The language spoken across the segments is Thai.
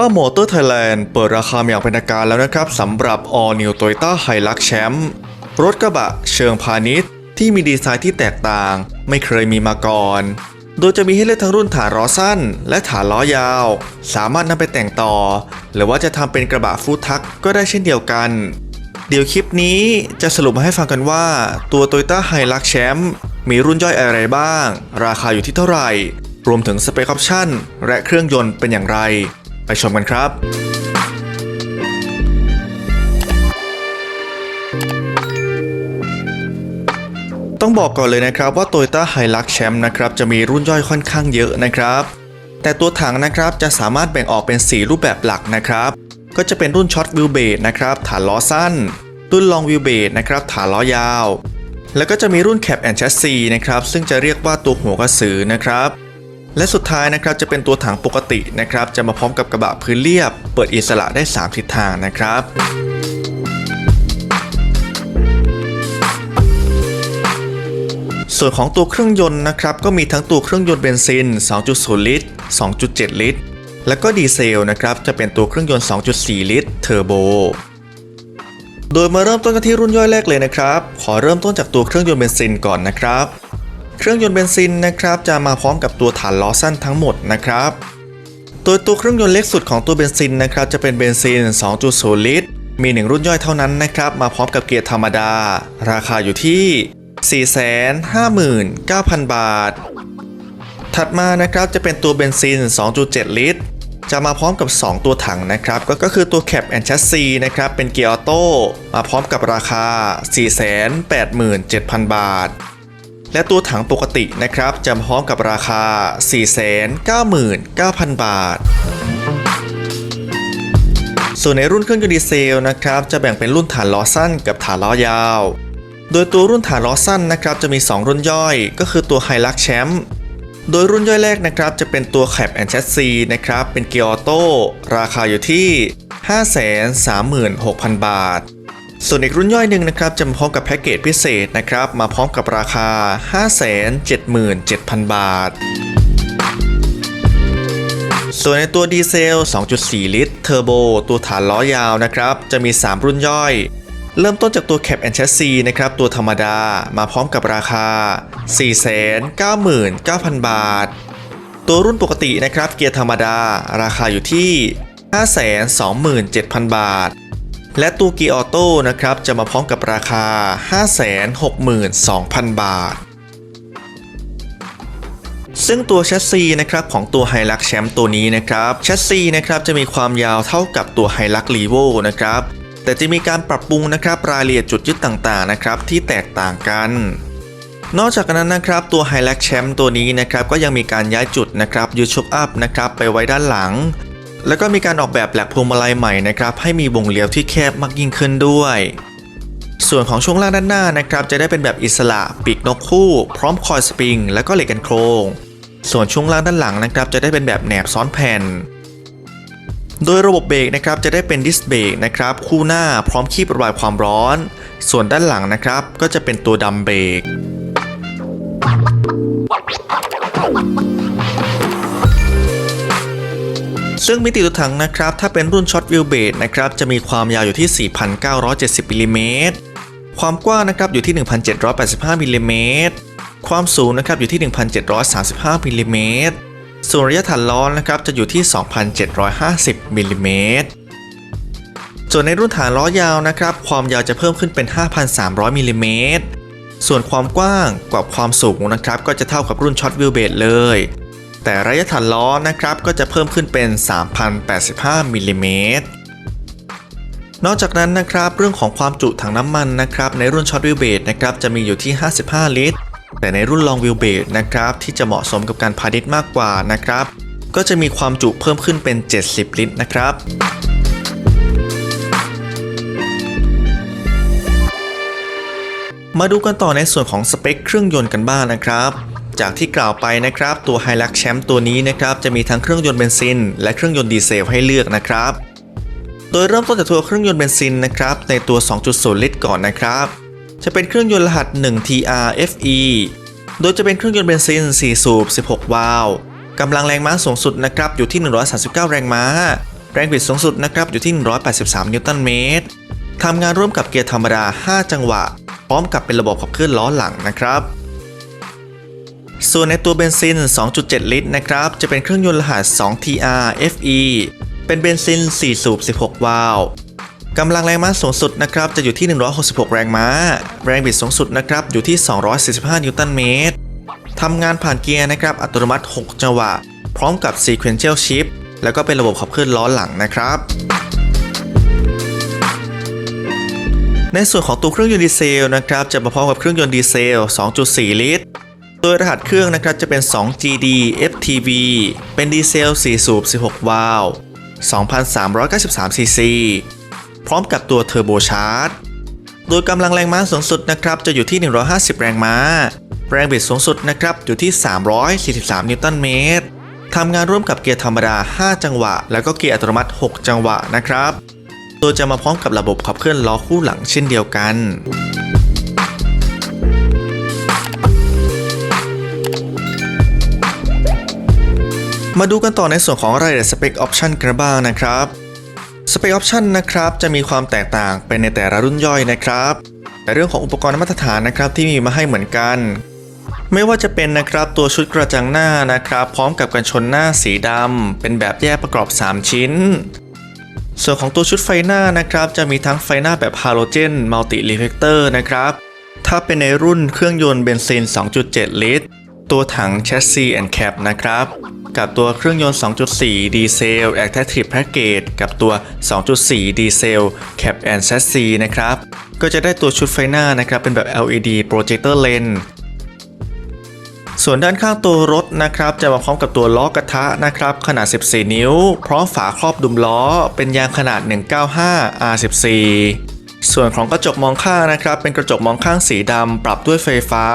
Toyota Motor Thailand เปิดราคาอย่างเป็นทางการแล้วนะครับสำหรับ All New Toyota Hilux Champ รถกระบะเชิงพาณิชย์ ที่มีดีไซน์ที่แตกต่าง ไม่เคยมีมาก่อน โดยจะมีให้เลือกทั้งรุ่นฐานล้อสั้น และฐานล้อยาว สามารถนำไปแต่งต่อ หรือว่าจะทำเป็นกระบะฟูทักก็ได้เช่นเดียวกัน เดี๋ยวคลิปนี้จะสรุปมาให้ฟังกันว่า ตัว Toyota Hilux Champ มีรุ่นย่อยอะไรบ้าง ราคาอยู่ที่เท่าไหร่ รวมถึงสเปคออปชั่นและเครื่องยนต์เป็นอย่างไร ไปชมกันครับ ต้องบอกก่อนเลยนะครับว่า Toyota Hilux Champ นะครับจะมีรุ่นย่อยค่อนข้างเยอะนะครับ แต่ตัวถังนะครับจะสามารถแบ่งออกเป็น 4 รูปแบบหลักนะครับ ก็จะเป็นรุ่นช็อตวิวเบสนะครับฐานล้อสั้น รุ่นลองวิวเบสนะครับฐานล้อยาว แล้วก็จะมีรุ่นแคปแอนด์ c ช a ซีนะครับซึ่งจะเรียกว่าตัวหัวกระสือนะครับ และสุดท้ายนะครับจะเป็นตัวถังปกตินะครับจะมาพร้อมกับกระบะพื้นเรียบ เปิดอิสระได้ 3 ทิศทางนะครับส่วนของตัวเครื่องยนต์นะครับก็มีทั้งตัวเครื่องยนต์เบนซิน 2.0 ลิตร 2.7 ลิตร แล้วก็ดีเซลนะครับจะเป็นตัวเครื่องยนต์ 2.4 ลิตรเทอร์โบ โดยมาเริ่มต้นกันที่รุ่นย่อยแรกเลยนะครับ ขอเริ่มต้นจากตัวเครื่องยนต์เบนซินก่อนนะครับ เครื่องยนต์เบนซินนะครับจะมาพร้อมกับตัวฐานล้อสั้นทั้งหมดนะครับโดยตัวเครื่องยนต์เล็กสุดของตัวเบนซินนะครับจะเป็นเบนซิน 2.0 ลิตร มีหนึ่งรุ่นย่อยเท่านั้นนะครับมาพร้อมกับเกียร์ธรรมดา ราคาอยู่ที่ 459,000 บาท ถัดมานะครับจะเป็นตัวเบนซิน 2.7 ลิตร จะมาพร้อมกับ 2 ตัวถังนะครับก็ก็คือตัว Cap and Chassis นะครับเป็นเกียร์ออโต้มาพร้อมกับราคา 487,000 บาท และตัวถังปกตินะครับจะพร้อมกับราคา 499,000 บาท ส่วนในรุ่นเครื่องยนต์ดีเซลนะครับจะแบ่งเป็นรุ่นฐานล้อสั้นกับฐานล้อยาว โดยตัวรุ่นฐานล้อสั้นนะครับจะมี 2 รุ่นย่อย ก็คือตัว Hilux Champ โดยรุ่นย่อยแรกนะครับจะเป็นตัว Cap and Chassis นะครับเป็นเกียร์ออโต้ราคาอยู่ที่ 536,000 บาท ส่วนอีกรุ่นย่อยหนึ่งนะครับจะมาพร้อมกับแพ็กเกจพิเศษนะครับ มาพร้อมกับราคา 577,000 บาท ส่วนในตัวดีเซล 2.4 ลิตร เทอร์โบ ตัวฐานล้อยาวนะครับ จะมี 3 รุ่นย่อย เริ่มต้นจากตัว Cap and Chassis นะครับ ตัวธรรมดามาพร้อมกับราคา 499,000 บาท ตัวรุ่นปกตินะครับเกียร์ธรรมดา ราคาอยู่ที่ 527,000 บาท และตัวเกียร์ออโต้นะครับจะมาพร้อมกับราคา 562,000 บาท ซึ่งตัวแชสซีนะครับของตัว Hilux Champ ตัวนี้นะครับแชสซีนะครับจะมีความยาวเท่ากับตัว Hilux Levo นะครับแต่จะมีการปรับปรุงนะครับรายละเอียดจุดยึดต่างๆนะครับที่แตกต่างกัน นอกจากนั้นนะครับตัว Hilux Champ ตัวนี้นะครับก็ยังมีการย้ายจุดนะครับยูชกอัพนะครับไปไว้ด้านหลัง แล้วก็มีการออกแบบแหลกพวงมาลัยใหม่นะครับให้มีวงเลี้ยวที่แคบมากยิ่งขึ้นด้วย ส่วนของช่วงล่างด้านหน้านะครับจะได้เป็นแบบอิสระปีกนกคู่ พร้อมคอยสปริง และก็เหล็กกันโครง ส่วนช่วงล่างด้านหลังนะครับจะได้เป็นแบบแหนบซ้อนแผ่น โดยระบบเบรกนะครับจะได้เป็นดิสเบรกนะครับคู่หน้าพร้อมคีบระบายความร้อน ส่วนด้านหลังนะครับก็จะเป็นตัวดัมเบรก ซึ่งมิติตัวถังนะครับถ้าเป็นรุ่นช็อตวิวเบสนะครับจะมีความยาวอยู่ที่ 4,970มิลลิเมตรความกว้างนะครับอยู่ที่ 1,785มิลลิเมตรความสูงนะครับอยู่ที่ 1,735มิลลิเมตรส่วนระยะฐานล้อนะครับจะอยู่ที่ 2,750มิลลิเมตรส่วนในรุ่นฐานล้อยาวนะครับความยาวจะเพิ่มขึ้นเป็น 5,300มิลลิเมตรส่วนความกว้างกับความสูงนะครับก็จะเท่ากับรุ่นช็อตวิวเบสเลย แต่ระยะฐานล้อนะครับก็จะเพิ่มขึ้นเป็น 3,085มิลลิเมตรนอกจากนั้นนะครับเรื่องของความจุถังน้ำมันนะครับในรุ่นช็อตวิวเบสนะครับจะมีอยู่ที่ 55 ลิตร แต่ในรุ่นลองวิวเบสนะครับที่จะเหมาะสมกับการพาณิชย์มากกว่านะครับ ก็จะมีความจุเพิ่มขึ้นเป็น 70 ลิตรนะครับมาดูกันต่อในส่วนของสเปคเครื่องยนต์กันบ้างนะครับ จากที่กล่าวไปนะครับ ตัว Hilux Champ ตัวนี้นะครับจะมีทั้งเครื่องยนต์เบนซิน และเครื่องยนต์ดีเซลให้เลือกนะครับ โดยเริ่มต้นจากตัวเครื่องยนต์เบนซินนะครับในตัว 2.0 ลิตรก่อนนะครับ จะเป็นเครื่องยนต์รหัส 1TR FE โดยจะเป็นเครื่องยนต์เบนซิน 4 สูบ 16 วาล์วกำลังแรงม้าสูงสุดนะครับอยู่ที่ 139 แรงม้า แรงบิดสูงสุดนะครับอยู่ที่ 183 นิวตันเมตรทำงานร่วมกับเกียร์ธรรมดา 5 จังหวะ พร้อมกับเป็นระบบขับเคลื่อนล้อหลังนะครับ ส่วนในตัวเบนซิน 2.7 ลิตรนะครับ จะเป็นเครื่องยนต์รหัส 2TR FE เป็นเบนซิน 4 สูบ 16 วาล์วกำลังแรงม้าสูงสุดนะครับ จะอยู่ที่ 166 แรงม้า แรงบิดสูงสุดนะครับ อยู่ที่ 245 นิวตันเมตรทำงานผ่านเกียร์นะครับ อัตโนมัติ 6 จังหวะ พร้อมกับ Sequential Shift แล้วก็เป็นระบบขับเคลื่อนล้อหลังนะครับ ในส่วนของตัวเครื่องยนต์ดีเซลนะครับ จะมาพร้อมกับเครื่องยนต์ดีเซล 2.4 ลิตร โดยรหัสเครื่องนะครับจะเป็น 2GD FTV เป็นดีเซล 4 สูบ 16 วาล์ว 2,393 ซีซี พร้อมกับตัวเทอร์โบชาร์จ โดยกำลังแรงม้าสูงสุดนะครับจะอยู่ที่ 150 แรงม้า แรงบิดสูงสุดนะครับอยู่ที่ 343 นิวตันเมตรทำงานร่วมกับเกียร์ธรรมดา 5 จังหวะ แล้วก็เกียร์อัตโนมัติ 6 จังหวะนะครับโดยจะมาพร้อมกับระบบขับเคลื่อนล้อคู่หลังเช่นเดียวกัน มาดูกันต่อในส่วนของรายละเอียดสเปคออปชันกันบ้างนะครับสเปคออปชันนะครับจะมีความแตกต่างเป็นในแต่ละรุ่นย่อยนะครับ แต่เรื่องของอุปกรณ์มาตรฐานนะครับที่มีมาให้เหมือนกัน ไม่ว่าจะเป็นนะครับตัวชุดกระจังหน้านะครับ พร้อมกับกันชนหน้าสีดำเป็นแบบแยกประกอบ 3 ชิ้น ส่วนของตัวชุดไฟหน้านะครับ จะมีทั้งไฟหน้าแบบฮาโลเจนมัลติรีเฟกเตอร์นะครับถ้าเป็นในรุ่นเครื่องยนต์เบนซิน 2.7 ลิตร ตัวถัง Chassis and Cab นะครับ กับตัวเครื่องยนต์ 2.4 ดีเซล Active Package กับตัว 2.4 ดีเซล Cab and Chassis นะครับ ก็จะได้ตัวชุดไฟหน้านะครับ เป็นแบบ LED Projector Lens ส่วนด้านข้างตัวรถนะครับ จะมาพร้อมกับตัวล้อกระทะนะครับ ขนาด 14 นิ้ว พร้อมฝาครอบดุมล้อ เป็นยางขนาด 195 R14 ส่วนของกระจกมองข้างนะครับ เป็นกระจกมองข้างสีดำปรับด้วยไฟฟ้า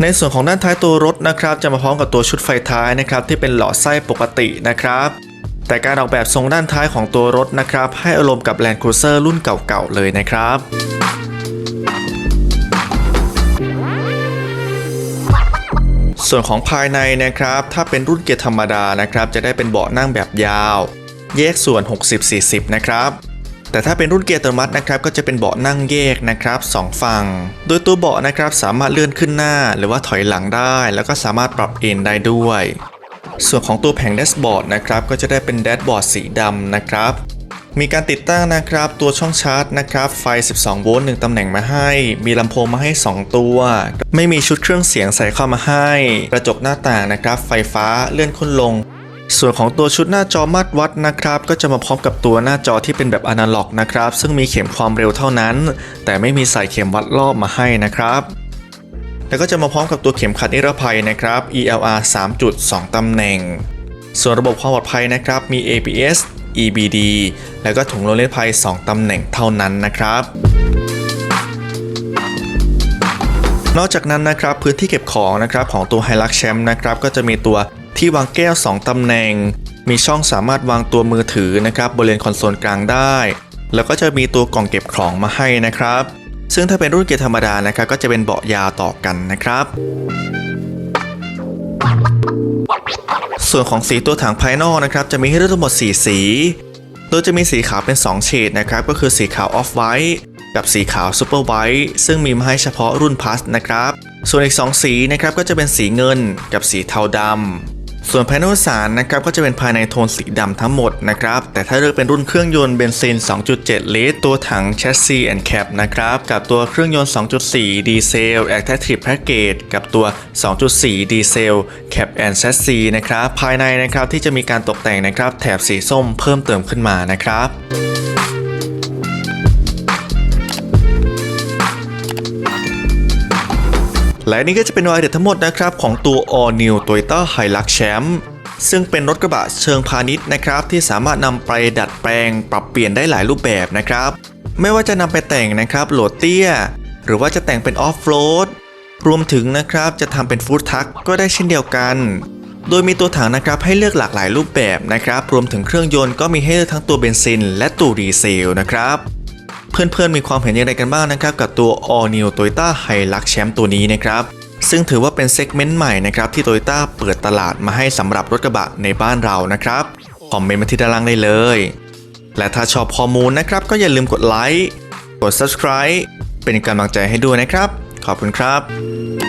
ในส่วนของด้านท้ายตัวรถนะครับจะมาพร้อมกับตัวชุดไฟท้ายนะครับที่เป็นหลอดไส้ปกตินะครับแต่การออกแบบทรงด้านท้ายของตัวรถนะครับให้อารมณ์กับ Land Cruiser รุ่นเก่าๆเลยนะครับส่วนของภายในนะครับถ้าเป็นรุ่นเกียร์ธรรมดานะครับจะได้เป็นเบาะนั่งแบบยาว แยกส่วน 60-40 นะครับ แต่ถ้าเป็นรุ่นเกียร์อัตโนมัตินะครับก็จะเป็นเบาะนั่งแยกนะครับสองฝั่ง โดยตัวเบาะนะครับสามารถเลื่อนขึ้นหน้า หรือว่าถอยหลังได้ แล้วก็สามารถปรับเอนได้ด้วย ส่วนของตัวแผงแดชบอร์ดนะครับก็จะได้เป็นแดชบอร์ดสีดำนะครับมีการติดตั้งนะครับตัวช่องชาร์จนะครับไฟ 12 โวลต์ 1 ตำแหน่งมาให้ มีลำโพงมาให้ 2 ตัว ไม่มีชุดเครื่องเสียงใส่เข้ามาให้ กระจกหน้าต่างนะครับไฟฟ้าเลื่อนขึ้นลง ส่วนของตัวชุดหน้าจอมาตรวัดนะครับ ก็จะมาพร้อมกับตัวหน้าจอที่เป็นแบบอนาล็อกนะครับ ซึ่งมีเข็มความเร็วเท่านั้น แต่ไม่มีใส่เข็มวัดรอบมาให้นะครับแล้วก็จะมาพร้อมกับตัวเข็มขัดนิรภัยนะครับ ELR 3จุด2ตำแหน่ง ส่วนระบบความปลอดภัยนะครับ มี ABS EBD แล้วก็ถุงลมนิรภัย 2 ตำแหน่งเท่านั้นนะครับ นอกจากนั้นนะครับพื้นที่เก็บของนะครับของตัว Hilux Champ นะครับก็จะมีตัว ที่วางแก้ว 2 ตำแหน่ง มีช่องสามารถวางตัวมือถือนะครับบริเวณคอนโซลกลางได้ แล้วก็จะมีตัวกล่องเก็บของมาให้นะครับ ซึ่งถ้าเป็นรุ่นเกียร์ธรรมดานะครับก็จะเป็นเบาะยาวต่อกันนะครับ ส่วนของสีตัวถังภายนอกนะครับจะมีให้เลือกทั้งหมด 4 สี โดยจะมีสีขาวเป็น 2 เฉดนะครับก็คือสีขาวออฟไวท์กับสีขาวซูเปอร์ไวท์ซึ่งมีมาให้เฉพาะรุ่นพ u สนะครับ ส่วนอีก 2 สีนะครับก็จะเป็นสีเงินกับสีเทาดำ ส่วนภายในสารนะครับก็จะเป็นภายในโทนสีดำทั้งหมดนะครับ แต่ถ้าเลือกเป็นรุ่นเครื่องยนต์เบนซิน 2.7 ลิตร ตัวถัง Chassis and Cab นะครับ กับตัวเครื่องยนต์ 2.4 ดีเซล Active Package กับตัว 2.4 ดีเซล Cab and Chassis นะครับ ภายในนะครับที่จะมีการตกแต่งนะครับแถบสีส้มเพิ่มเติมขึ้นมานะครับ และนี่ก็จะเป็นรายละเอียดทั้งหมดนะครับของตัว All New Toyota Hilux Champ ซึ่งเป็นรถกระบะเชิงพาณิชย์นะครับ ที่สามารถนำไปดัดแปลงปรับเปลี่ยนได้หลายรูปแบบนะครับ ไม่ว่าจะนำไปแต่งนะครับโหลดเตี้ย หรือว่าจะแต่งเป็นออฟโรดรวมถึงนะครับจะทำเป็นฟู้ดทักก็ได้เช่นเดียวกัน โดยมีตัวถังนะครับให้เลือกหลากหลายรูปแบบนะครับ รวมถึงเครื่องยนต์ก็มีให้เลือกทั้งตัวเบนซิน และตัวดีเซลนะครับ เพื่อนๆมีความเห็นอย่างไรกันบ้างนะครับกับตัว All New Toyota Hilux Champ ตัวนี้นะครับซึ่งถือว่าเป็นเซกเมนต์ใหม่นะครับที่ Toyota เปิดตลาดมาให้สำหรับรถกระบะในบ้านเรานะครับคอมเมนต์มาที่ด้านล่างได้เลย และถ้าชอบข้อมูลนะครับก็อย่าลืมกดไลค์กด subscribe เป็นกำลังใจให้ด้วยนะครับ ขอบคุณครับ